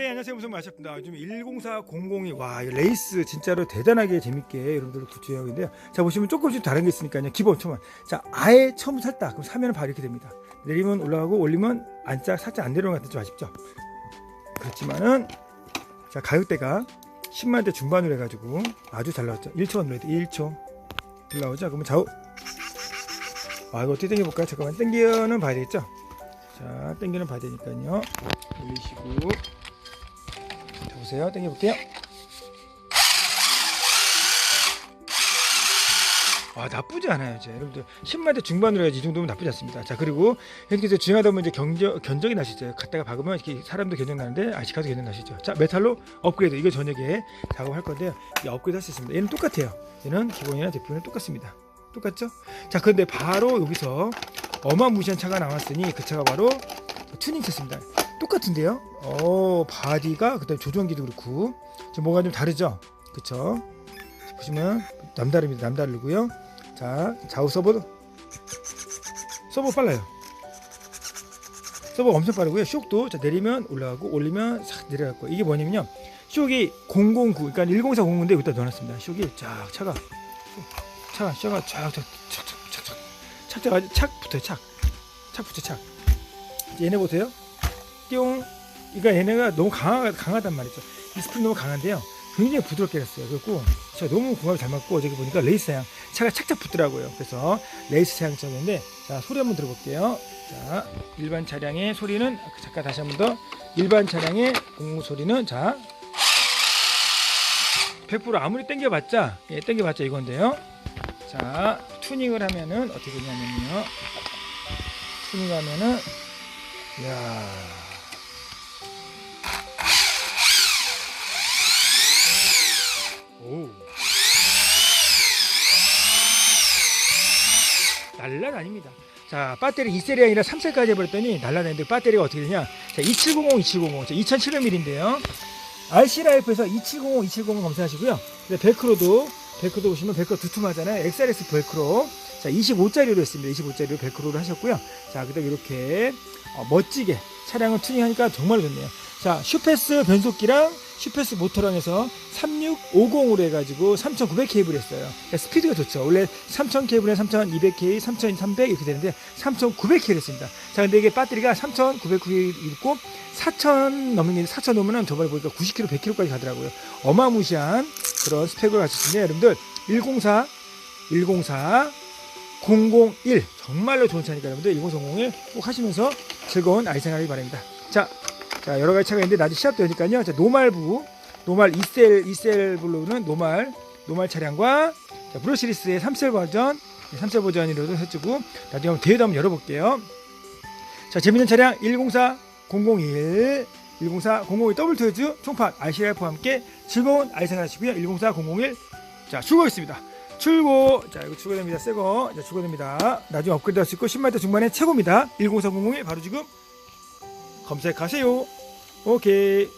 네 안녕하세요. 무슨 마셨습니다. 요즘 10400이 와이 레이스 진짜로 대단하게 재밌게 여러분들 구축하고 있는데요. 자 보시면 조금씩 다른 게 있으니까요. 기본 처음 자 아예 처음 샀다. 그럼 사면 바로 이렇게 됩니다. 내리면 올라가고 올리면 안짝 살짝 안 내려오는 것 같은 좀 아쉽죠? 그렇지만은 자 가격대가 10만대 중반으로 해가지고 아주 잘 나왔죠? 1초 눌러야 돼. 1초 올라오죠? 그러면 좌우. 아 이거 어떻게 당겨볼까요? 잠깐만. 당겨는 봐야 되겠죠? 자 당겨는 봐야 되니까요. 올리시고 자 보세요? 당겨볼게요. 아 나쁘지 않아요 이제. 여러분들 10만대 중반으로 해야지 이 정도면 나쁘지 않습니다. 자 그리고 이렇게 이제 주행하다 보면 이제 경적, 견적이 나시죠. 갔다가 박으면 이렇게 사람도 견적 나는데 아시카도 견적 나시죠. 자 메탈로 업그레이드. 이거 저녁에 작업할 건데요. 이 업그레이드 할 수 있습니다. 얘는 똑같아요. 얘는 기본이나 제품은 똑같습니다. 똑같죠? 자 근데 바로 여기서 어마무시한 차가 나왔으니 그 차가 바로 튜닝 차입니다 똑같은데요 어 바디가 그다음 조종기도 그렇고 좀 뭐가 좀 다르죠 그쵸 보시면 남다릅니다 남다르고요 자 좌우 서버 서버 빨라요 서버 엄청 빠르고요 쇽도 자 내리면 올라가고 올리면 싹 내려가고 이게 뭐냐면요 쇽이 009 그러니까 10400인데 여기다 넣어놨습니다 쇽이 쫙 차가 차가 차가 쫙쫙착착착착 착착 착 붙어요 착 착 붙어 착 얘네 보세요 띠용 그러니까 얘네가 너무 강하, 강하단 말이죠. 이 스프링 너무 강한데요. 굉장히 부드럽게 했어요. 그래갖고 제가 너무 궁합이 잘 맞고 어저께 보니까 레이스 향 차가 착착 붙더라고요. 그래서 레이스 향차인데 자 소리 한번 들어볼게요. 자 일반 차량의 소리는 잠깐 다시 한번 더. 일반 차량의 공무 소리는 자 100% 아무리 땡겨봤자 예, 땡겨봤자 이건데요. 자 튜닝을 하면은 어떻게 되냐면요. 튜닝하면은 이야 날라다닙니다. 자 배터리 2셀이 아니라 3셀까지 해버렸더니 날라다니는데 배터리가 어떻게 되냐? 자 2700, 2700 자 2700ml인데요. RC 라이프에서 2705, 2705 검사하시고요. 근데 벨크로도 벨크로도 보시면 벨크로 두툼하잖아요. XRS 벨크로. 자 25짜리로 했습니다. 25짜리로 벨크로를 하셨고요. 자 그다음 이렇게 어, 멋지게 차량을 튜닝하니까 정말 좋네요 자 슈페스 변속기랑 슈페스 모터랑 해서 3650으로 해가지고 3900 케이블 했어요. 그러니까 스피드가 좋죠. 원래 3000 케이블에 3200K 3300 이렇게 되는데 3900K를 했습니다. 자 근데 이게 배터리가 3900K 있고 4000 넘는 게4000 넘으면 저번에 보니까 90km 100km까지 가더라고요. 어마무시한 그런 스펙을 갖췄습니다 여러분들 104 104 001 정말로 좋은 차니까 여러분들 10301 꼭 하시면서 즐거운 아이 생활하기 바랍니다. 자, 자 여러 가지 차가 있는데 낮에 시합 되니까요. 자, 노말부. 노말 2셀 2셀 블루는 노말. 노말 차량과 자, 브루시리스의 3셀 버전. 3셀 버전으로도 해주고 나중에 한번 대회도 한번 열어볼게요. 자 재밌는 차량 104 001 104 001 더블 토요즈 총판 RCRF와 함께 즐거운 아이 생활 하시고요. 104 001 자 출고했습니다. 출고. 자 이거 출고됩니다. 새거. 자 출고됩니다. 나중에 업그레이드 할 수 있고 10만대 중반에 최고입니다. 104 001 바로 지금 검색하세요. 오케이